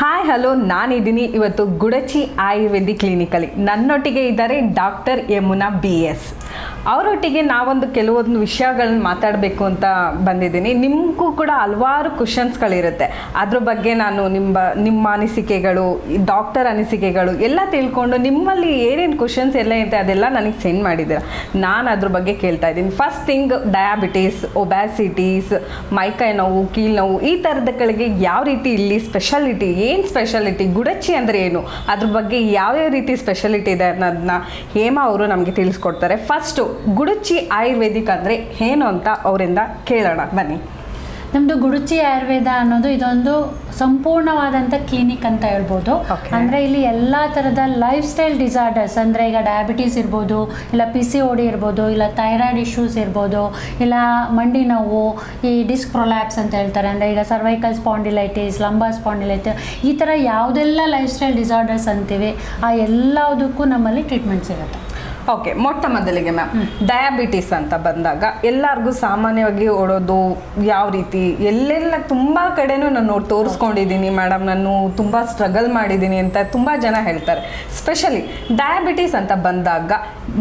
Hi hello ನಾನಿದ್ದೀನಿ ಇವತ್ತು ಗುಡಚಿ ಆಯುರ್ವೇದಿಕ್ ಕ್ಲಿನಿಕಲ್ಲಿ. ನನ್ನೊಟ್ಟಿಗೆ ಇದ್ದಾರೆ ಡಾಕ್ಟರ್ ಯಮುನಾ ಬಿ ಎಸ್ ಅವರೊಟ್ಟಿಗೆ ನಾವೊಂದು ಕೆಲವೊಂದು ವಿಷಯಗಳನ್ನ ಮಾತಾಡಬೇಕು ಅಂತ ಬಂದಿದ್ದೀನಿ. ನಿಮಗೂ ಕೂಡ ಹಲವಾರು ಕ್ವಶನ್ಸ್ಗಳಿರುತ್ತೆ ಅದ್ರ ಬಗ್ಗೆ ನಾನು ನಿಮ್ಮ ನಿಮ್ಮ ಅನಿಸಿಕೆಗಳು ಡಾಕ್ಟರ್ ಅನಿಸಿಕೆಗಳು ಎಲ್ಲ ತಿಳ್ಕೊಂಡು ನಿಮ್ಮಲ್ಲಿ ಏನೇನು ಕ್ವಶನ್ಸ್ ಎಲ್ಲ ಇರುತ್ತೆ ಅದೆಲ್ಲ ನನಗೆ ಸೆಂಡ್ ಮಾಡಿದ್ದೀರ. ನಾನು ಅದ್ರ ಬಗ್ಗೆ ಕೇಳ್ತಾ ಇದ್ದೀನಿ. ಫಸ್ಟ್ ಥಿಂಗ್ ಡಯಾಬಿಟೀಸ್ ಒಬ್ಯಾಸಿಟೀಸ್ ಮೈಕೈ ನೋವು ಕೀಲ್ ನೋವು ಈ ಥರದಗಳಿಗೆ ಯಾವ ರೀತಿ ಇಲ್ಲಿ ಸ್ಪೆಷಾಲಿಟಿ ಏನು ಸ್ಪೆಷಾಲಿಟಿ ಗುಡಚಿ ಅಂದರೆ ಏನು, ಅದ್ರ ಬಗ್ಗೆ ಯಾವ್ಯಾವ ರೀತಿ ಸ್ಪೆಷಾಲಿಟಿ ಇದೆ ಅನ್ನೋದನ್ನ ಹೇಮಾ ಅವರು ನಮಗೆ ತಿಳಿಸ್ಕೊಡ್ತಾರೆ. ಫಸ್ಟು ಗುಡಚಿ ಆಯುರ್ವೇದಿಕ್ ಅಂದರೆ ಏನು ಅಂತ ಅವರಿಂದ ಕೇಳೋಣ ಬನ್ನಿ. ನಮ್ಮದು ಗುಡುಚಿ ಆಯುರ್ವೇದ ಅನ್ನೋದು ಇದೊಂದು ಸಂಪೂರ್ಣವಾದಂಥ ಕ್ಲಿನಿಕ್ ಅಂತ ಹೇಳ್ಬೋದು. ಅಂದರೆ ಇಲ್ಲಿ ಎಲ್ಲ ಥರದ ಲೈಫ್ ಸ್ಟೈಲ್ ಡಿಸಾರ್ಡರ್ಸ್ ಅಂದರೆ ಈಗ ಡಯಾಬಿಟೀಸ್ ಇರ್ಬೋದು ಇಲ್ಲ ಪಿ ಸಿ ಓಡಿ ಇರ್ಬೋದು ಇಲ್ಲ ಥೈರಾಯ್ಡ್ ಇಶ್ಯೂಸ್ ಇರ್ಬೋದು ಇಲ್ಲ ಮಂಡಿ ನೋವು ಈ ಡಿಸ್ಕ್ ಪ್ರೊಲ್ಯಾಪ್ಸ್ ಅಂತ ಹೇಳ್ತಾರೆ. ಅಂದರೆ ಈಗ ಸರ್ವೈಕಲ್ ಸ್ಪಾಂಡಿಲೈಟಿಸ್ ಲಂಬಾ ಸ್ಪಾಂಡಿಲೈಟಿಸ್ ಈ ಥರ ಯಾವುದೆಲ್ಲ ಲೈಫ್ ಸ್ಟೈಲ್ ಡಿಸಾರ್ಡರ್ಸ್ ಅಂತೀವಿ ಆ ಎಲ್ಲದಕ್ಕೂ ನಮ್ಮಲ್ಲಿ ಟ್ರೀಟ್ಮೆಂಟ್ ಸಿಗುತ್ತೆ. ಓಕೆ ಮೊಟ್ಟ ಮೊದಲಿಗೆ ಮ್ಯಾಮ್ ಡಯಾಬಿಟಿಸ್ ಅಂತ ಬಂದಾಗ ಎಲ್ಲರಿಗೂ ಸಾಮಾನ್ಯವಾಗಿ ಓಡೋದು ಯಾವ ರೀತಿ ಎಲ್ಲೆಲ್ಲ ತುಂಬ ಕಡೆನೂ ನಾನು ನೋಡಿ ತೋರಿಸ್ಕೊಂಡಿದ್ದೀನಿ ಮೇಡಮ್ ನಾನು ತುಂಬ ಸ್ಟ್ರಗಲ್ ಮಾಡಿದ್ದೀನಿ ಅಂತ ತುಂಬ ಜನ ಹೇಳ್ತಾರೆ. ಸ್ಪೆಷಲಿ ಡಯಾಬಿಟಿಸ್ ಅಂತ ಬಂದಾಗ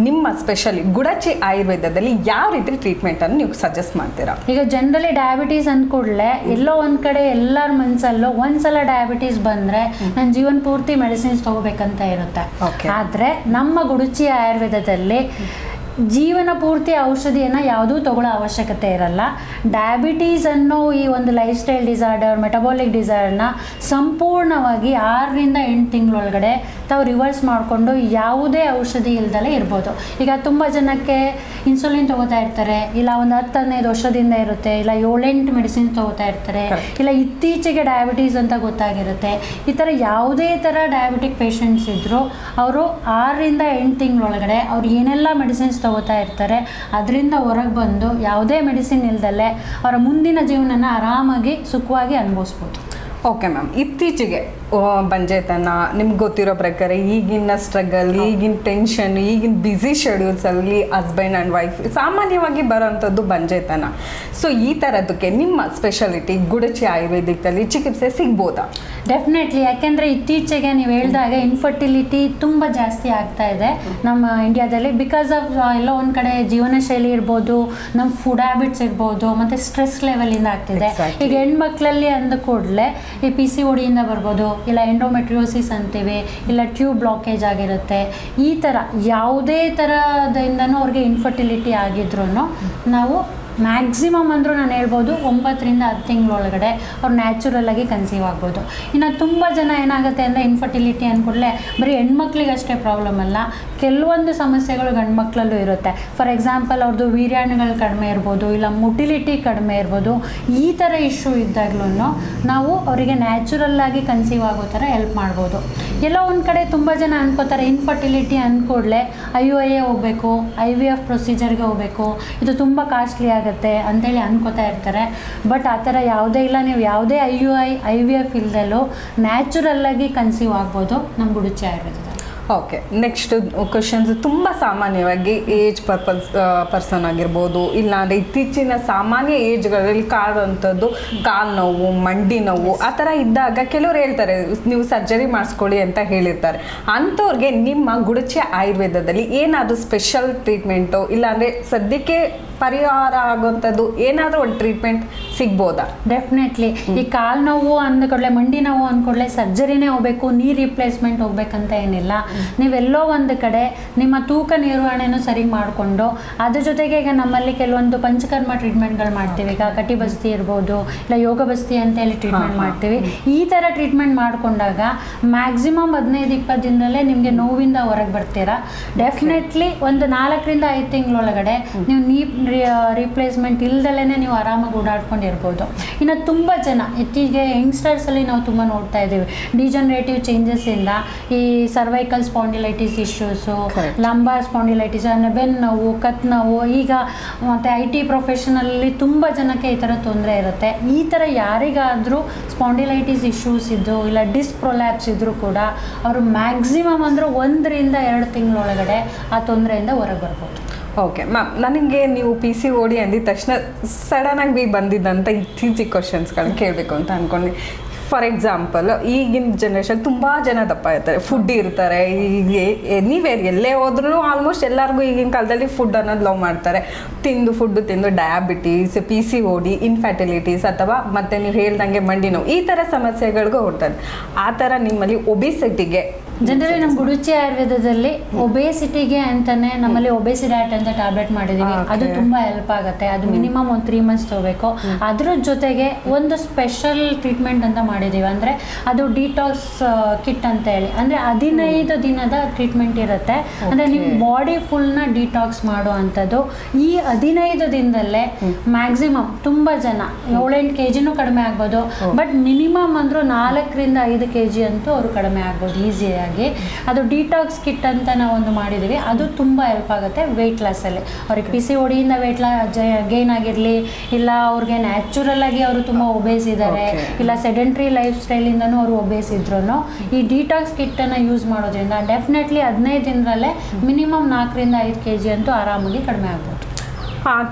ನಿಮ್ಮ ಸ್ಪೆಷಲಿ ಗುಡಚಿ ಆಯುರ್ವೇದದಲ್ಲಿ ಯಾವ ರೀತಿ ಟ್ರೀಟ್ಮೆಂಟನ್ನು ನೀವು ಸಜೆಸ್ಟ್ ಮಾಡ್ತೀರಾ? ಈಗ ಜನರಲಿ ಡಯಾಬಿಟೀಸ್ ಅಂದ್ಕೂಡ್ಲೆ ಎಲ್ಲೋ ಒಂದು ಕಡೆ ಎಲ್ಲರ ಮನಸ್ಸಲ್ಲೂ ಒಂದ್ಸಲ ಡಯಾಬಿಟೀಸ್ ಬಂದರೆ ನನ್ನ ಜೀವನ ಪೂರ್ತಿ ಮೆಡಿಸಿನ್ಸ್ ತಗೋಬೇಕಂತ ಇರುತ್ತೆ. ಆದ್ರೆ ನಮ್ಮ ಗುಡುಚಿ ಆಯುರ್ವೇದದಲ್ಲಿ ಜೀವನ ಪೂರ್ತಿ ಔಷಧಿಯನ್ನು ಯಾವುದೂ ತಗೊಳ್ಳೋ ಅವಶ್ಯಕತೆ ಇರಲ್ಲ. ಡಯಾಬಿಟೀಸ್ ಅನ್ನೋ ಈ ಒಂದು ಲೈಫ್ ಸ್ಟೈಲ್ ಡಿಸಾರ್ಡರ್ ಮೆಟಬಾಲಿಕ್ ಡಿಸಾರ್ಡರ್ನ ಸಂಪೂರ್ಣವಾಗಿ ಆರರಿಂದ ಎಂಟು ತಿಂಗಳೊಳಗಡೆ ತಾವು ರಿವರ್ಸ್ ಮಾಡಿಕೊಂಡು ಯಾವುದೇ ಔಷಧಿ ಇಲ್ದಲೇ ಇರ್ಬೋದು. ಈಗ ತುಂಬ ಜನಕ್ಕೆ ಇನ್ಸುಲಿನ್ ತಗೋತಾ ಇರ್ತಾರೆ ಇಲ್ಲ ಒಂದು ಹತ್ತು ಹದಿನೈದು ವರ್ಷದಿಂದ ಇರುತ್ತೆ ಇಲ್ಲ ಏಳೆಂಟು ಮೆಡಿಸಿನ್ ತಗೋತಾ ಇರ್ತಾರೆ ಇಲ್ಲ ಇತ್ತೀಚೆಗೆ ಡಯಾಬಿಟೀಸ್ ಅಂತ ಗೊತ್ತಾಗಿರುತ್ತೆ. ಈ ಥರ ಯಾವುದೇ ಥರ ಡಯಾಬಿಟಿಕ್ ಪೇಷಂಟ್ಸ್ ಇದ್ದರೂ ಅವರು ಆರರಿಂದ ಎಂಟು ತಿಂಗಳೊಳಗಡೆ ಅವ್ರು ಏನೆಲ್ಲ ಮೆಡಿಸಿನ್ಸ್ ತಗೋತಾ ಇರ್ತಾರೆ ಅದರಿಂದ ಹೊರಗೆ ಬಂದು ಯಾವುದೇ ಮೆಡಿಸಿನ್ ಇಲ್ದಲೆ ಅವರ ಮುಂದಿನ ಜೀವನನ ಆರಾಮಾಗಿ ಸುಖವಾಗಿ ಅನುಭವಿಸ್ಬೋದು. ಓಕೆ ಮ್ಯಾಮ್ ಇತ್ತೀಚೆಗೆ ಬಂಜೆತನ ನಿಮ್ಗೆ ಗೊತ್ತಿರೋ ಪ್ರಕಾರ ಈಗಿನ ಸ್ಟ್ರಗಲ್ ಈಗಿನ ಟೆನ್ಷನ್ ಈಗಿನ ಬ್ಯುಸಿ ಶೆಡ್ಯೂಲ್ಸಲ್ಲಿ ಹಸ್ಬೆಂಡ್ ಆ್ಯಂಡ್ ವೈಫ್ ಸಾಮಾನ್ಯವಾಗಿ ಬರೋವಂಥದ್ದು ಬಂಜೆತನ. ಸೊ ಈ ಥರದಕ್ಕೆ ನಿಮ್ಮ ಸ್ಪೆಷಾಲಿಟಿ ಗುಡಚಿ ಆಯುರ್ವೇದಿಕಲ್ಲಿ ಚಿಕಿತ್ಸೆ ಸಿಗ್ಬೋದಾ? ಡೆಫಿನೆಟ್ಲಿ ಯಾಕೆಂದರೆ ಇತ್ತೀಚೆಗೆ ನೀವು ಹೇಳಿದಾಗ ಇನ್ಫರ್ಟಿಲಿಟಿ ತುಂಬ ಜಾಸ್ತಿ ಆಗ್ತಾ ಇದೆ ನಮ್ಮ ಇಂಡಿಯಾದಲ್ಲಿ ಬಿಕಾಸ್ ಆಫ್ ಎಲ್ಲ ಒಂದು ಕಡೆ ಜೀವನ ಶೈಲಿ ಇರ್ಬೋದು ನಮ್ಮ ಫುಡ್ ಹ್ಯಾಬಿಟ್ಸ್ ಇರ್ಬೋದು ಮತ್ತು ಸ್ಟ್ರೆಸ್ ಲೆವೆಲಿಂದ ಆಗ್ತಿದೆ. ಈಗ ಹೆಣ್ಮಕ್ಳಲ್ಲಿ ಅಂದ ಕೂಡಲೇ ಈ ಪಿ ಸಿ ಒಡಿಯಿಂದ ಬರ್ಬೋದು, ಇಲ್ಲ ಎಂಡೋಮೆಟ್ರಿಯೋಸಿಸ್ ಅಂತೀವಿ, ಇಲ್ಲ ಟ್ಯೂಬ್ ಬ್ಲಾಕೇಜ್ ಆಗಿರುತ್ತೆ, ಈ ಥರ ಯಾವುದೇ ಥರದಿಂದನೂ ಅವ್ರಿಗೆ ಇನ್ಫರ್ಟಿಲಿಟಿ ಆಗಿದ್ರು ನಾವು ಮ್ಯಾಕ್ಸಿಮಮ್ ಅಂದರೂ ನಾನು ಹೇಳ್ಬೋದು ಒಂಬತ್ತರಿಂದ ಹತ್ತು ತಿಂಗಳೊಳಗಡೆ ಅವ್ರು ನ್ಯಾಚುರಲ್ಲಾಗಿ ಕನ್ಸೀವ್ ಆಗ್ಬೋದು. ಇನ್ನು ತುಂಬ ಜನ ಏನಾಗುತ್ತೆ ಅಂದರೆ ಇನ್ಫರ್ಟಿಲಿಟಿ ಅಂದ್ಕೂಡಲೇ ಬರೀ ಹೆಣ್ಮಕ್ಳಿಗಷ್ಟೇ ಪ್ರಾಬ್ಲಮ್ ಅಲ್ಲ. ಕೆಲವೊಂದು ಸಮಸ್ಯೆಗಳು ಗಂಡು ಮಕ್ಕಳಲ್ಲೂ ಇರುತ್ತೆ. ಫಾರ್ ಎಕ್ಸಾಂಪಲ್ ಅವ್ರದ್ದು ವೀರ್ಯಾಣುಗಳು ಕಡಿಮೆ ಇರ್ಬೋದು, ಇಲ್ಲ ಮುಟಿಲಿಟಿ ಕಡಿಮೆ ಇರ್ಬೋದು, ಈ ಥರ ಇಶ್ಯೂ ಇದ್ದಾಗ್ಲೂ ನಾವು ಅವರಿಗೆ ನ್ಯಾಚುರಲ್ಲಾಗಿ ಕನ್ಸೀವ್ ಆಗೋ ಥರ ಹೆಲ್ಪ್ ಮಾಡ್ಬೋದು. ಎಲ್ಲೋ ಒಂದು ಕಡೆ ತುಂಬ ಜನ ಅನ್ಕೋತಾರೆ ಇನ್ಫರ್ಟಿಲಿಟಿ ಅಂದ್ಕೂಡಲೇ ಐ ಯು ಐ ಎ ಹೋಗಬೇಕು ಐ ವಿ ಎಫ್ ಪ್ರೊಸೀಜರ್ಗೆ ಹೋಗಬೇಕು. ಇದು ತುಂಬ ಕಾಸ್ಟ್ಲಿ ಆಗುತ್ತೆ. ಅಂತೇಳಿ ಅಂದ್ಕೋತಾ ಇರ್ತಾರೆ. ಬಟ್ ಆ ಥರ ಯಾವುದೇ ಇಲ್ಲ. ನೀವು ಯಾವುದೇ I U I I V F ಇಲ್ದಲ್ಲೂ ನ್ಯಾಚುರಲ್ಲಾಗಿ ಕನ್ಸೀವ್ ಆಗ್ಬೋದು. ನಮ್ಮ ಗುಡುಚಿ ಆಯುರ್ವೇದದಲ್ಲಿ. ಓಕೆ ನೆಕ್ಸ್ಟ್ ಕ್ವಶನ್ಸ್ ತುಂಬ ಸಾಮಾನ್ಯವಾಗಿ ಏಜ್ ಪರ್ಪಸ್ ಪರ್ಸನ್ ಆಗಿರ್ಬೋದು. ಇಲ್ಲಾಂದರೆ ಇತ್ತೀಚಿನ ಸಾಮಾನ್ಯ ಏಜ್ಗಳಲ್ಲಿ ಕಾಡುವಂಥದ್ದು ಕಾಲು ನೋವು, ಮಂಡಿ ನೋವು, ಆ ಥರ ಇದ್ದಾಗ ಕೆಲವ್ರು ಹೇಳ್ತಾರೆ, ನೀವು ಸರ್ಜರಿ ಮಾಡಿಸ್ಕೊಳ್ಳಿ ಅಂತ ಹೇಳಿರ್ತಾರೆ. ಅಂಥವ್ರಿಗೆ ನಿಮ್ಮ ಗುಡಚೆ ಆಯುರ್ವೇದದಲ್ಲಿ ಏನಾದರೂ ಸ್ಪೆಷಲ್ ಟ್ರೀಟ್ಮೆಂಟು ಇಲ್ಲಾಂದರೆ ಸದ್ಯಕ್ಕೆ ಪರಿಹಾರ ಆಗುವಂಥದ್ದು ಏನಾದರೂ ಒಂದು ಟ್ರೀಟ್ಮೆಂಟ್ ಸಿಗ್ಬೋದಾ? ಡೆಫಿನೆಟ್ಲಿ ಈ ಕಾಲು ನೋವು ಅಂದ್ಕೊಡ್ಲೆ, ಮಂಡಿ ನೋವು ಅಂದ್ಕೊಳ್ಳೆ ಸರ್ಜರಿನೇ ಹೋಗ್ಬೇಕು ನೀ ರಿಪ್ಲೇಸ್ಮೆಂಟ್ ಹೋಗ್ಬೇಕಂತ ಏನಿಲ್ಲ. ನೀವೆಲ್ಲೋ ಒಂದು ಕಡೆ ನಿಮ್ಮ ತೂಕ ನಿರ್ವಹಣೆನೂ ಸರಿ ಮಾಡಿಕೊಂಡು ಅದ್ರ ಜೊತೆಗೆ ಈಗ ನಮ್ಮಲ್ಲಿ ಕೆಲವೊಂದು ಪಂಚಕರ್ಮ ಟ್ರೀಟ್ಮೆಂಟ್ಗಳು ಮಾಡ್ತೀವಿ. ಈಗ ಕಟಿಬಸ್ತಿ ಇರ್ಬೋದು ಇಲ್ಲ ಯೋಗ ಬಸ್ತಿ ಅಂತ ಹೇಳಿ ಟ್ರೀಟ್ಮೆಂಟ್. ಮಾಡ್ತೀವಿ. ಈ ಥರ ಟ್ರೀಟ್ಮೆಂಟ್ ಮಾಡಿಕೊಂಡಾಗ ಮ್ಯಾಕ್ಸಿಮಮ್ ಹದಿನೈದು ಇಪ್ಪತ್ತು ದಿನದಲ್ಲೇ ನಿಮಗೆ ನೋವಿಂದ ಹೊರಗೆ ಬರ್ತೀರಾ? ಡೆಫಿನೆಟ್ಲಿ ಒಂದು ನಾಲ್ಕರಿಂದ ಐದು ತಿಂಗಳೊಳಗಡೆ ನೀವು ನೀ ರಿಪ್ಲೇಸ್ಮೆಂಟ್ ಇಲ್ದಲೇ ನೀವು ಆರಾಮಾಗಿ ಓಡಾಡ್ಕೊಂಡಿರ್ಬೋದು. ಇನ್ನು ತುಂಬ ಜನ ಇತ್ತೀಚೆಗೆ ಯಂಗ್ಸ್ಟರ್ಸಲ್ಲಿ ನಾವು ತುಂಬ ನೋಡ್ತಾ ಇದ್ದೀವಿ. ಡಿಜನರೇಟಿವ್ ಚೇಂಜಸ್ಸಿಂದ ಈ cervical spondylitis issues lumbar spondylitis ಅಂದರೆ ಬೆನ್ನು ನೋವು ಕತ್ ನೋವು ಈಗ ಮತ್ತು ಐ ಟಿ ಪ್ರೊಫೆಷನಲ್ಲಿ ತುಂಬ ಜನಕ್ಕೆ ಈ ಥರ ತೊಂದರೆ ಇರುತ್ತೆ. ಈ ಥರ ಯಾರಿಗಾದರೂ ಸ್ಪಾಂಡಿಲೈಟಿಸ್ ಇಶ್ಯೂಸ್ ಇದ್ದು ಇಲ್ಲ ಡಿಸ್ ಪ್ರೊಲ್ಯಾಪ್ಸ್ ಇದ್ದರೂ ಕೂಡ ಅವರು ಮ್ಯಾಕ್ಸಿಮಮ್ ಅಂದರೆ ಒಂದರಿಂದ ಎರಡು ತಿಂಗಳೊಳಗಡೆ ಆ ತೊಂದರೆಯಿಂದ ಹೊರಗೆ ಬರ್ಬೋದು. ಓಕೆ ಮ್ಯಾಮ್ ನನಗೆ ನೀವು ಪಿ ಸಿ ಓಡಿ ಅಂದಿದ ತಕ್ಷಣ ಸಡನ್ ಸಡನ್ನಾಗಿ ಬಂದಿದ್ದಂಥ ಇತ್ತೀಚಿಗೆ ಕ್ವಶನ್ಸ್ಗಳನ್ನ ಕೇಳಬೇಕು ಅಂತ ಅಂದ್ಕೊಂಡೆ ಫಾರ್ ಎಕ್ಸಾಂಪಲ್ ಈಗಿನ ಜನ್ರೇಷನ್ ತುಂಬ ಜನ ದಪ್ಪ ಇರ್ತಾರೆ. ಫುಡ್ ಇರ್ತಾರೆ ಈಗ ನೀವೇರ್ ಎಲ್ಲೇ ಹೋದ್ರು ಆಲ್ಮೋಸ್ಟ್ ಎಲ್ಲರಿಗೂ ಈಗಿನ ಕಾಲದಲ್ಲಿ ಫುಡ್ ಅನ್ನೋದು ಲವ್ ಮಾಡ್ತಾರೆ. ತಿಂದು ಫುಡ್ ತಿಂದು ಡಯಾಬಿಟೀಸ್ ಪಿ ಸಿ ಓಡಿ ಇನ್ಫರ್ಟಿಲಿಟೀಸ್ ಅಥವಾ ಮತ್ತೆ ನೀವು ಹೇಳ್ದಂಗೆ ಮಂಡಿ ನೋವು. ಈ ಥರ ಸಮಸ್ಯೆಗಳಿಗೂ ಹೊರತಾರೆ ಆ ಥರ ನಿಮ್ಮಲ್ಲಿ ಒಬಿಸಿಟಿಗೆ ಜನರಲಿ ನಮ್ಮ ಗುಡುಚಿ ಆಯುರ್ವೇದದಲ್ಲಿ ಒಬೇಸಿಟಿಗೆ ಅಂತಾನೆ ನಮ್ಮಲ್ಲಿ ಒಬೇಸಿ ಡಯಟ್ ಅಂತ ಟ್ಯಾಬ್ಲೆಟ್ ಮಾಡಿದೀವಿ. ಅದು ತುಂಬಾ ಹೆಲ್ಪ್ ಆಗುತ್ತೆ. ಅದು ಮಿನಿಮಮ್ ಒಂದು ತ್ರೀ ಮಂತ್ಸ್ ತಗೋಬೇಕು. ಅದ್ರ ಜೊತೆಗೆ ಒಂದು ಸ್ಪೆಷಲ್ ಟ್ರೀಟ್ಮೆಂಟ್ ಅಂತ ಮಾಡಿದೀವಿ. ಅಂದ್ರೆ ಅದು ಡಿಟಾಕ್ಸ್ ಕಿಟ್ ಅಂತ ಹೇಳಿ. ಅಂದ್ರೆ ಹದಿನೈದು ದಿನದ ಟ್ರೀಟ್ಮೆಂಟ್ ಇರುತ್ತೆ. ಅಂದ್ರೆ ನಿಮ್ಮ ಬಾಡಿ ಫುಲ್ನ ಡಿಟಾಕ್ಸ್ ಮಾಡೋ ಅಂಥದ್ದು. ಈ ಹದಿನೈದು ದಿನದಲ್ಲೇ ಮ್ಯಾಕ್ಸಿಮಮ್ ತುಂಬಾ ಜನ ಏಳೆಂಟು ಕೆ ಜಿನೂ ಕಡಿಮೆ ಆಗ್ಬೋದು. ಬಟ್ ಮಿನಿಮಮ್ ಅಂದ್ರೂ ನಾಲ್ಕರಿಂದ ಐದು ಕೆ ಜಿ ಅಂತೂ ಅವರು ಕಡಿಮೆ ಆಗ್ಬೋದು. ಈಸಿಯಾಗಿ ಅದು ಡಿಟಾಕ್ಸ್ ಕಿಟ್ ಅಂತ ನಾವು ಒಂದು ಮಾಡಿದ್ದೀವಿ ಅದು ತುಂಬ ಹೆಲ್ಪ್ ಆಗುತ್ತೆ ವೆಯ್ಟ್ ಲಾಸಲ್ಲಿ ಅವ್ರಿಗೆ ಪಿ ಸಿ ಒಡಿಯಿಂದ ವೆಯ್ಟ್ ಲಾ ಗೇನ್ ಆಗಿರಲಿ ಇಲ್ಲ ಅವ್ರಿಗೆ ನ್ಯಾಚುರಲ್ ಆಗಿ ಅವರು ತುಂಬ ಒಬೇಸ್ ಇದ್ದಾರೆ ಇಲ್ಲ ಸೆಡೆಂಟ್ರಿ ಲೈಫ್ ಸ್ಟೈಲಿಂದನೂ ಅವರು ಒಬೇಸ್ ಇದ್ರು ಈ ಡಿಟಾಕ್ಸ್ ಕಿಟ್ಟನ್ನು ಯೂಸ್ ಮಾಡೋದ್ರಿಂದ ಡೆಫಿನೆಟ್ಲಿ ಹದಿನೈದು ದಿನದಲ್ಲೇ ಮಿನಿಮಮ್ ನಾಲ್ಕರಿಂದ ಐದು ಕೆ ಜಿ ಅಂತೂ ಆರಾಮಾಗಿ ಕಡಿಮೆ ಆಗ್ಬೋದು.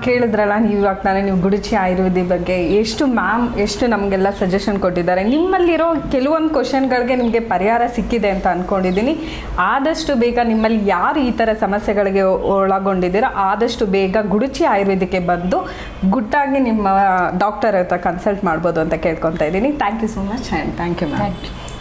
ಕೇಳಿದ್ರಲ್ಲ, ನೀವು ಇವಾಗ ತಾನೇ ನೀವು ಗುಡುಚಿ ಆಯುರ್ವೇದಿ ಬಗ್ಗೆ, ಎಷ್ಟು ಮ್ಯಾಮ್ ಎಷ್ಟು ನಮಗೆಲ್ಲ ಸಜೆಷನ್ ಕೊಟ್ಟಿದ್ದಾರೆ. ನಿಮ್ಮಲ್ಲಿರೋ ಕೆಲವೊಂದು ಕ್ವಶನ್ಗಳಿಗೆ ನಿಮಗೆ ಪರಿಹಾರ ಸಿಕ್ಕಿದೆ ಅಂತ ಅಂದ್ಕೊಂಡಿದ್ದೀನಿ ಆದಷ್ಟು ಬೇಗ ನಿಮ್ಮಲ್ಲಿ ಯಾರು ಈ ಥರ ಸಮಸ್ಯೆಗಳಿಗೆ ಒಳಗೊಂಡಿದ್ದೀರೋ, ಆದಷ್ಟು ಬೇಗ ಗುಡುಚಿ ಆಯುರ್ವೇದಕ್ಕೆ ಬಂದು ಗುಟ್ಟಾಗಿ ನಿಮ್ಮ ಡಾಕ್ಟರ್ ಹತ್ರ ಕನ್ಸಲ್ಟ್ ಮಾಡ್ಬೋದು ಅಂತ ಕೇಳ್ಕೊತಾ ಇದ್ದೀನಿ. Thank you so much and thank you ma'am